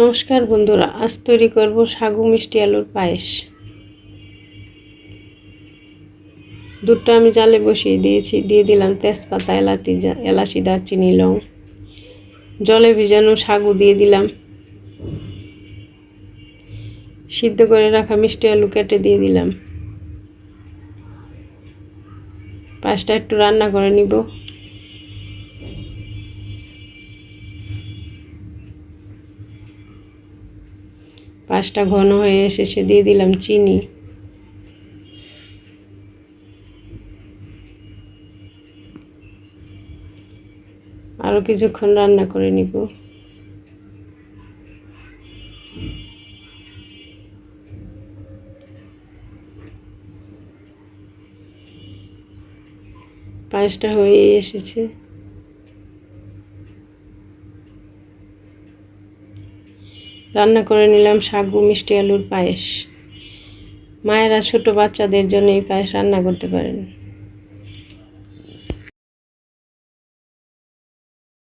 নমস্কার বন্ধুরা, আজ তৈরি করব সাগু মিষ্টি আলুর পায়েস। দুধটা আমি জালে বসিয়ে দিয়েছি, দিয়ে দিলাম তেজপাতা, এলাচি এলাচি, দারচিনি, লং। জলে ভিজানো সাগু দিয়ে দিলাম। সিদ্ধ করে রাখা মিষ্টি আলু কেটে দিয়ে দিলাম। পাঁচটা একটু রান্না করে নিব। পাঁচটা ঘন হয়ে এসেছে, দিয়ে দিলাম চিনি। আরও কিছুক্ষণ রান্না করে নিব। পায়েসটা হয়ে এসেছে। রান্না করে নিলাম সাগু, মিষ্টি আলুর পায়েস। মায়েরা ছোট বাচ্চাদের জন্য এই পায়েস রান্না করতে পারেন।